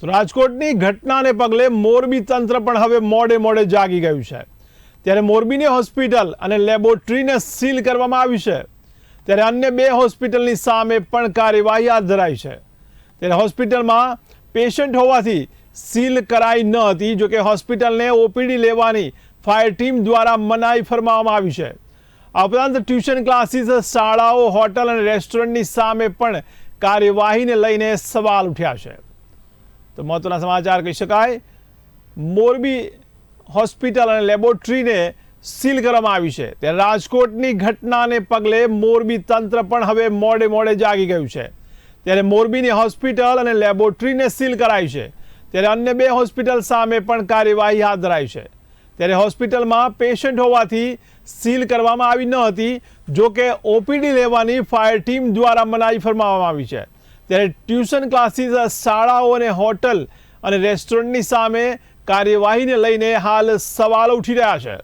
તો રાજકોટની ઘટનાને પગલે મોરબી તંત્ર પણ હવે મોડે મોડે જાગી ગયું છે. ત્યારે મોરબીની હોસ્પિટલ અને લેબોરેટરીને સીલ કરવામાં આવી છે. ત્યારે અન્ય બે હોસ્પિટલની સામે પણ કાર્યવાહી હાથ ધરાઈ છે. ત્યારે હોસ્પિટલમાં પેશન્ટ હોવાથી સીલ કરાઈ ન હતી જોકે હોસ્પિટલને ઓપીડી લેવાની ફાયર ટીમ દ્વારા મનાઈ ફરમાવવામાં આવી છે. આ ઉપરાંત ટ્યુશન ક્લાસીસ, શાળાઓ, હોટલ અને રેસ્ટોરન્ટની સામે પણ કાર્યવાહીને લઈને સવાલ ઉઠ્યા છે. તો મહત્વના સમાચાર કહી શકાય. મોરબી હોસ્પિટલ અને લેબોરેટરીને સીલ કરવામાં આવી છે. ત્યારે રાજકોટની ઘટનાને પગલે મોરબી તંત્ર પણ હવે મોડે મોડે જાગી ગયું છે. ત્યારે મોરબીની હોસ્પિટલ અને લેબોરેટરીને સીલ કરાઈ છે. ત્યારે અન્ય બે હોસ્પિટલ સામે પણ કાર્યવાહી હાથ ધરાઈ છે. ત્યારે હોસ્પિટલમાં પેશન્ટ હોવાથી સીલ કરવામાં આવી ન હતી, જોકે ઓપીડી લેવાની ફાયર ટીમ દ્વારા મનાઈ ફરમાવવામાં આવી છે. ત્યારે ટ્યુશન ક્લાસીસ, શાળાઓ અને હોટલ અને રેસ્ટોરન્ટની સામે કાર્યવાહીને લઈને હાલ સવાલો ઉઠી રહ્યા છે.